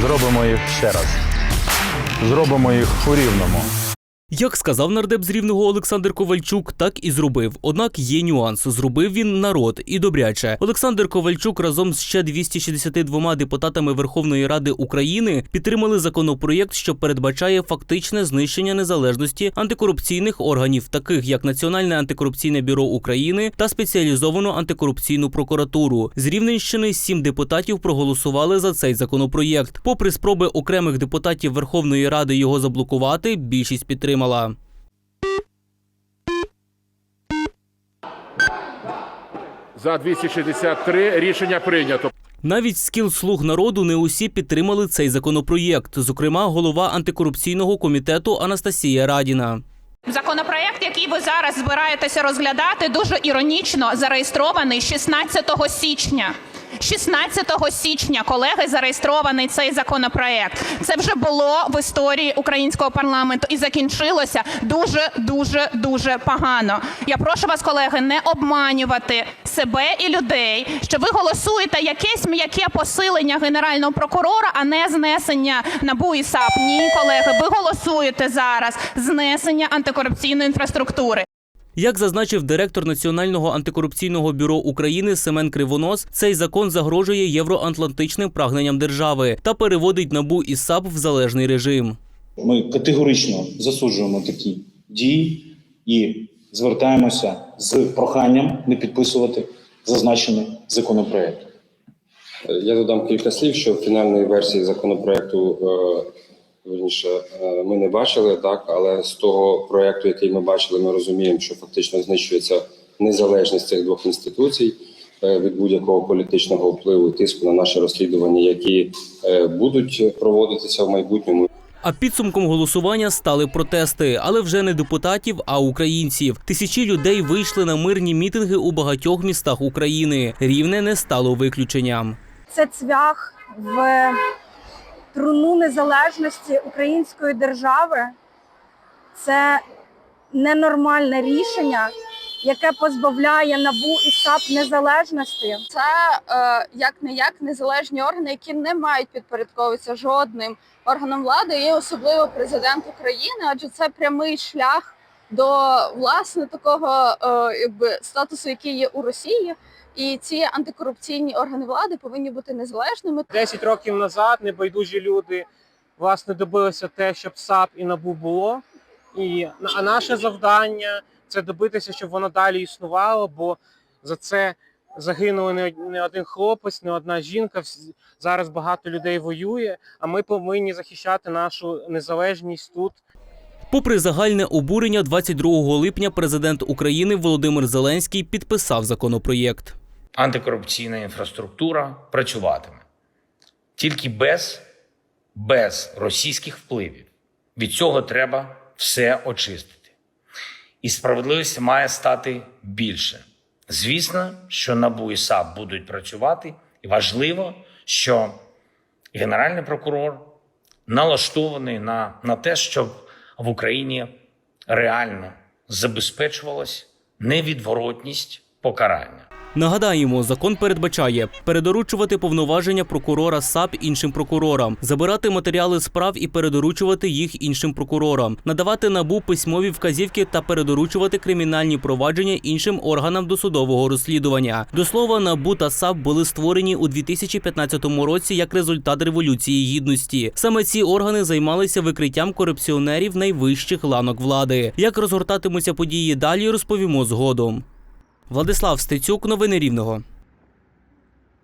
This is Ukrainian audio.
Зробимо їх ще раз. Зробимо їх у рівному. Як сказав нардеп з рівного Олександр Ковальчук, так і зробив. Однак є нюанс. Зробив він народ і добряче. Олександр Ковальчук разом з ще 262 депутатами Верховної Ради України підтримали законопроєкт, що передбачає фактичне знищення незалежності антикорупційних органів, таких як Національне антикорупційне бюро України та спеціалізовану антикорупційну прокуратуру. З Рівненщини сім депутатів проголосували за цей законопроєкт. Попри спроби окремих депутатів Верховної Ради його заблокувати, більшість підтримала. За 263 рішення прийнято. Навіть скіл слуг народу не усі підтримали цей законопроєкт. Зокрема, голова антикорупційного комітету Анастасія Радіна. Законопроект, який ви зараз збираєтеся розглядати, дуже іронічно зареєстрований 16 січня. 16 січня колеги зареєстрований цей законопроект. Це вже було в історії українського парламенту і закінчилося дуже дуже дуже погано. Я прошу вас, колеги, не обманювати себе і людей, що ви голосуєте якесь м'яке посилення генерального прокурора, а не знесення набу і САП. Ні, колеги, ви голосуєте зараз знесення антикорупційної інфраструктури. Як зазначив директор Національного антикорупційного бюро України Семен Кривонос, цей закон загрожує євроатлантичним прагненням держави та переводить набу і САП в залежний режим. Ми категорично засуджуємо такі дії і звертаємося з проханням не підписувати зазначений законопроект. Я додам кілька слів, що в фінальної версії законопроекту е, вірніше, е, ми не бачили, так але з того проекту, який ми бачили, ми розуміємо, що фактично знищується незалежність цих двох інституцій е, від будь-якого політичного впливу і тиску на наші розслідування, які е, будуть проводитися в майбутньому. А підсумком голосування стали протести, але вже не депутатів, а українців. Тисячі людей вийшли на мирні мітинги у багатьох містах України. Рівне не стало виключенням. це цвях в труну незалежності української держави. Це ненормальне рішення, яке позбавляє набу і САП незалежності. Це е, як не як незалежні органи, які не мають підпорядковуватися жодним органом влади, і особливо президент України, адже це прямий шлях до власне такого е, якби статусу, який є у Росії. І ці антикорупційні органи влади повинні бути незалежними. 10 років назад небайдужі люди власне добилися те, щоб САП і НАБУ було. І а наше завдання це добитися, щоб воно далі існувало, бо за це загинули не один хлопець, не одна жінка. Зараз багато людей воює, а ми повинні захищати нашу незалежність тут. Попри загальне обурення, 22 липня президент України Володимир Зеленський підписав законопроєкт. антикорупційна інфраструктура працюватиме тільки без, без російських впливів. Від цього треба все очистити. І справедливості має стати більше. Звісно, що НАБУ і САП будуть працювати, і важливо, що Генеральний прокурор налаштований на, на те, щоб в Україні реально забезпечувалась невідворотність покарання. Нагадаємо, закон передбачає передоручувати повноваження прокурора САП іншим прокурорам, забирати матеріали справ і передоручувати їх іншим прокурорам, надавати набу письмові вказівки та передоручувати кримінальні провадження іншим органам досудового розслідування. До слова, набу та САП були створені у 2015 році як результат революції гідності. Саме ці органи займалися викриттям корупціонерів найвищих ланок влади. Як розгортатимуться події далі, розповімо згодом. Владислав Стецюк, новини Рівного.